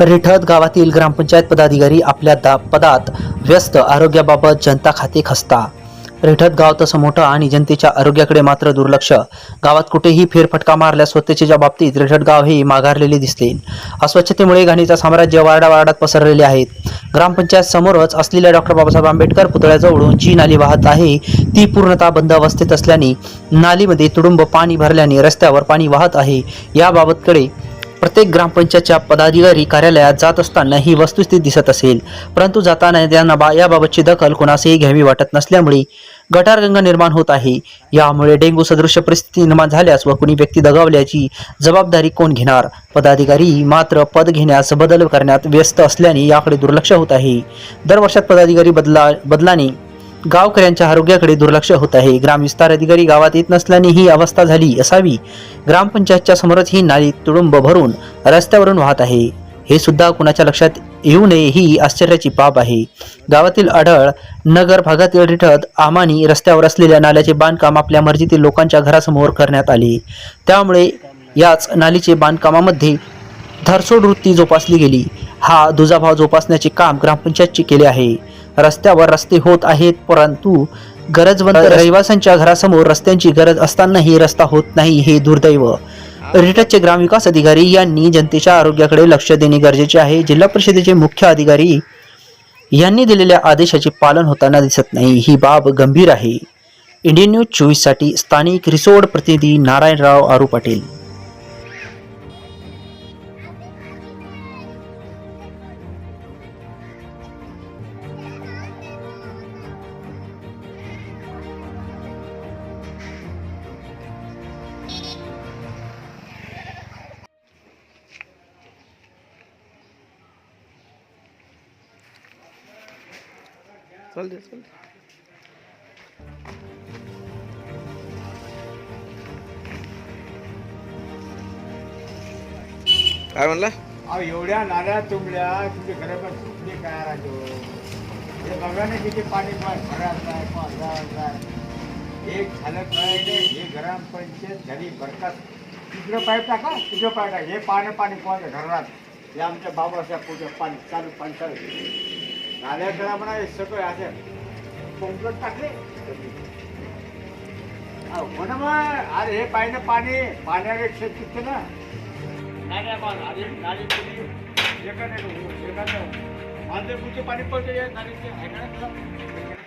रिठत गावातील ग्रामपंचायत पदाधिकारी आपल्या दा पदात व्यस्त आरोग्याबाबत जनता खाते खसता. रिठत गाव तसं मोठं आणि जनतेच्या आरोग्याकडे मात्र दुर्लक्ष. गावात कुठेही फेरफटका मारल्यास स्वच्छतेच्या बाबतीत रिठत गाव हे माघारलेले दिसते अस्वच्छतेमुळे घाणीचा साम्राज्य वार्डावार्डात पसरलेले आहेत. ग्रामपंचायत समोरच असलेल्या डॉक्टर बाबासाहेब आंबेडकर पुतळ्याजवळून जी नाली वाहत आहे ती पूर्णतः बंद अवस्थेत असल्याने नालीमध्ये तुडुंब पाणी भरल्याने रस्त्यावर पाणी वाहत आहे. याबाबतकडे प्रत्येक ग्रामपंचायतच्या पदाधिकारी कार्यालयात जात असताना ही वस्तुस्थिती दिसत असेल. परंतु जाताना त्यांना बा याबाबतची दखल कोणासही घ्यावी वाटत नसल्यामुळे गटारगंगा निर्माण होत आहे. यामुळे डेंग्यू सदृश परिस्थिती निर्माण झाल्यास व कुणी व्यक्ती दगावल्याची जबाबदारी कोण घेणार? पदाधिकारी मात्र पद घेण्यास बदल करण्यात व्यस्त असल्याने याकडे दुर्लक्ष होत आहे. दर वर्षात पदाधिकारी बदला बदलाने गावकऱ्यांच्या आरोग्याकडे दुर्लक्ष होत आहे. ग्रामविस्तार अधिकारी गावात येत नसल्याने ही अवस्था झाली असावी. ग्रामपंचायतच्या समोरच ही नाली तुडुंब भरून रस्त्यावरून वाहत आहे. हे सुद्धा कुणाच्या लक्षात येऊ नये ही आश्चर्याची बाब आहे. गावातील आढळ नगर भागातील रिठत आमानी रस्त्यावर असलेल्या नाल्याचे बांधकाम आपल्या मर्जीतील लोकांच्या घरासमोर करण्यात आले. त्यामुळे याच नालीचे बांधकामामध्ये धरसोड वृत्ती जोपासली गेली. हा दुजाभाव जोपासण्याचे काम ग्रामपंचायतचे केले आहे. रस्त्यावर रस्ते होत आहेत परंतु गरजवंत रहिवाशांच्या घरासमोर रस्त्यांची गरज असतानाही रस्ता होत नाही हे दुर्दैव. रिटचे ग्रामविकास अधिकारी यांनी जनतेच्या आरोग्याकडे लक्ष देणे गरजेचे आहे. जिल्हा परिषदेचे मुख्य अधिकारी यांनी दिलेल्या आदेशाचे पालन होताना दिसत नाही. ही बाब गंभीर आहे. इंडियन न्यूज चोवीससाठी स्थानिक रिसोड प्रतिनिधी नारायणराव आरू पाटील. चालते चल काय म्हणला? अहो एवढ्या नाल्या तुंबल्या तुमच्या घरापासून सुटले काय राहतो हे? बघा ना किती पाणी पण घरात जाय पावसाळ्यात जाय एक झालं काय हे ग्रामपंचायत झाली भरतात तिकडं पाईप टाका तिकडं पाईप टाका. हे पाणी पाणी कोणाच्या घरात? हे आमच्या बाबासाहेब पूजा पाणी चालू पाणी चालू. नाल्या करा म्हणा हे सगळं असं. कोंबलट टाकले. अहो, म्हणा मग अरे हे पाहिजे पाणी. शेत किती ना. नाली एकाने माझे पुढचे पाणी पडते या नालीचे ऐकण्यात